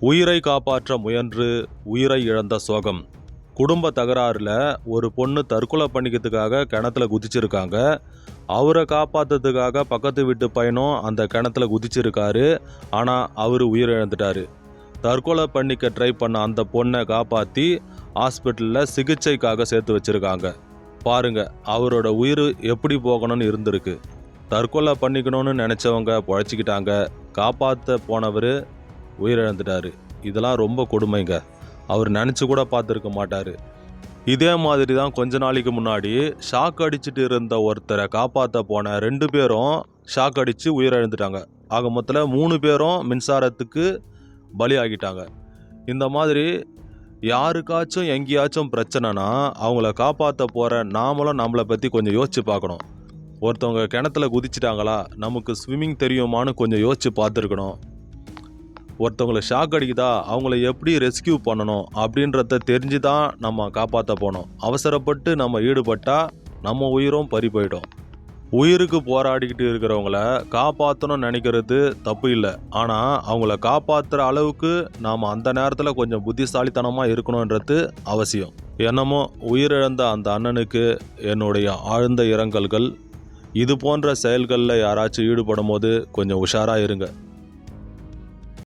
உயிரை காப்பாற்ற முயன்று உயிரை இழந்த சோகம். குடும்ப தகராறில் ஒரு பொண்ணு தற்கொலை பண்ணிக்கிறதுக்காக கிணத்துல குதிச்சிருக்காங்க. அவரை காப்பாற்றுறதுக்காக பக்கத்து வீட்டு பையனும் அந்த கிணத்துல குதிச்சிருக்காரு. ஆனால் அவர் உயிரிழந்துட்டாரு. தற்கொலை பண்ணிக்க ட்ரை பண்ண அந்த பொண்ணை காப்பாற்றி ஹாஸ்பிட்டலில் சிகிச்சைக்காக சேர்த்து வச்சுருக்காங்க. பாருங்க அவரோட உயிர் எப்படி போகணும்னு இருந்திருக்கு. தற்கொலை பண்ணிக்கணும்னு நினச்சவங்க பொழைச்சிக்கிட்டாங்க. காப்பாற்ற போனவர் உயிரிழந்துட்டாரு. இதெல்லாம் ரொம்ப கொடுமைங்க. அவர் நினச்சி கூட பார்த்துருக்க மாட்டார். இதே மாதிரி தான் கொஞ்ச நாளைக்கு முன்னாடி ஷாக் அடிச்சிட்டு இருந்த ஒருத்தரை காப்பாற்ற போன ரெண்டு பேரும் ஷாக் அடித்து உயிரிழந்துட்டாங்க. ஆக மொத்தத்தில் மூணு பேரும் மின்சாரத்துக்கு பலியாகிட்டாங்க இந்த மாதிரி யாருக்காச்சும் எங்கேயாச்சும் பிரச்சனைனா அவங்கள காப்பாற்ற போகிற நாமளும் நம்மளை பற்றி கொஞ்சம் யோசிச்சு பார்க்கணும். ஒருத்தவங்க கிணத்துல குதிச்சிட்டாங்களா? நமக்கு ஸ்விம்மிங் தெரியுமான்னு கொஞ்சம் யோசிச்சு பார்த்துருக்கணும். ஒருத்தவங்களை ஷாக் அடிக்குதா? அவங்கள எப்படி ரெஸ்கியூ பண்ணணும்? அப்படின்றத தெரிஞ்சு தான் நம்ம காப்பாற்ற போனோம். அவசரப்பட்டு நம்ம ஈடுபட்டால் நம்ம உயிரும் பறி போயிடும். உயிருக்கு போராடிக்கிட்டு இருக்கிறவங்கள காப்பாற்றணும்னு நினைக்கிறது தப்பு இல்லை. ஆனால் அவங்கள காப்பாற்றுற அளவுக்கு நாம் அந்த நேரத்தில் கொஞ்சம் புத்திசாலித்தனமாக இருக்கணுன்றது அவசியம். என்னமோ உயிரிழந்த அந்த அண்ணனுக்கு என்னுடைய ஆழ்ந்த இரங்கல்கள். இது போன்ற செயல்களில் யாராச்சும் ஈடுபடும் போது கொஞ்சம் உஷாராக இருங்க.